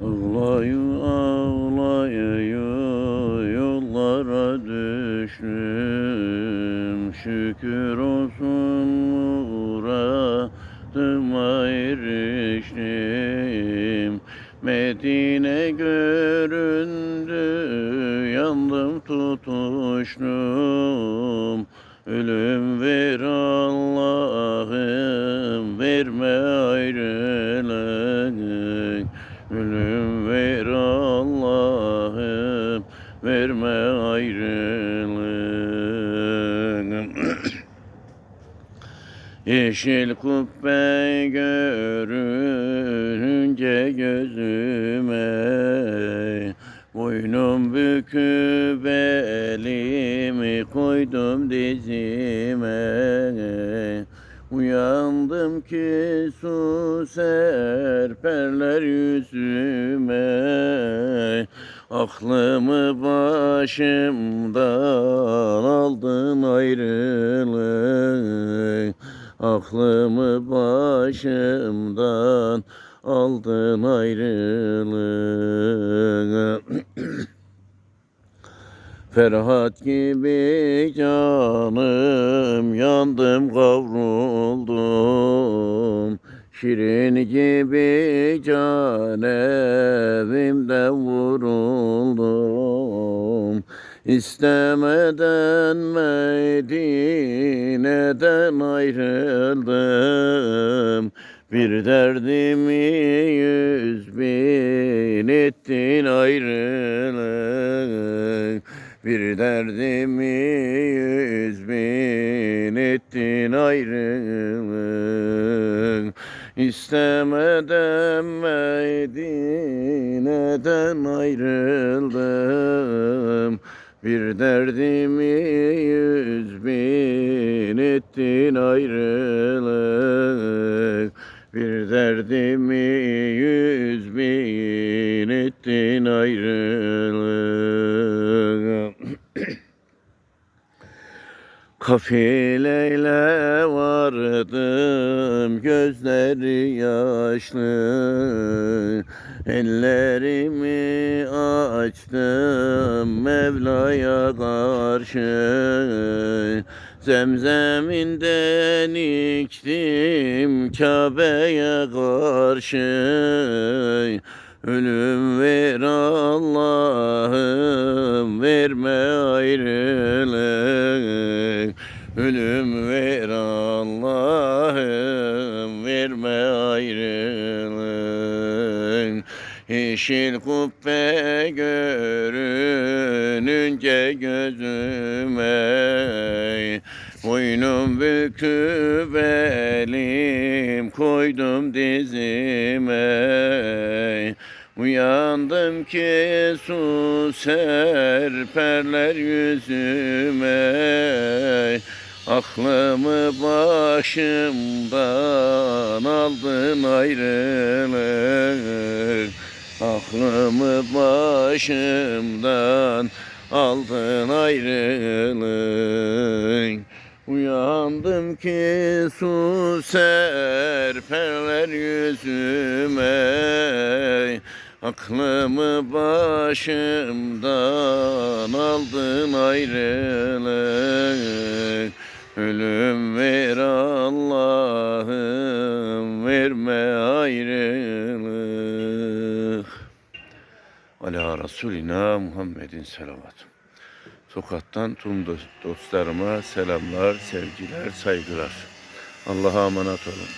Ağlayı ağlayı yollara düştüm. Şükür olsun muradıma eriştim. Medine göründü yandım tutuştum. Ölüm ver verme ayrılık. Yeşil kubbe görünce gözüme Boynum büküp elimi koydum dizime. Uyandım ki su serperler yüzüme Aklımı başımdan aldın ayrılık. Aklımı başımdan aldın ayrılık. Ferhat gibi canım yandım kavruldum. Şirin gibi can evimde vuruldum İstemeden Medine'den ayrıldım. Bir derdimi yüz bin ettin ayrılık. Bir derdimi yüz bin ettin ayrılık. İstemeden Medine'den ayrıldım Bir derdimi yüz bin ettin ayrılık. Bir derdimi yüz bin ettin ayrılık. Kafileyle vardım gözleri yaşlı. Ellerimi açtım Mevla'ya karşı Zemzeminden içtim Kabe'ye karşı. Ölüm ver Allah'ım verme ayrılık. Ölüm ver Allah'ım verme ayrılık Yeşil kubbe görününce gözüme Boynum büküp elim koydum dizime. Uyandım ki su serperler yüzüme. Aklımı başımdan aldın ayrılık Aklımı başımdan aldın ayrılık. Uyandım ki su serperler yüzüme. Aklımı başımdan aldın ayrılık. Ölüm ver Allah'ım verme ayrılık Ala Resulina Muhammedin selavat. Sokaktan tüm dost- dostlarıma selamlar, sevgiler, saygılar. Allah'a emanet olun.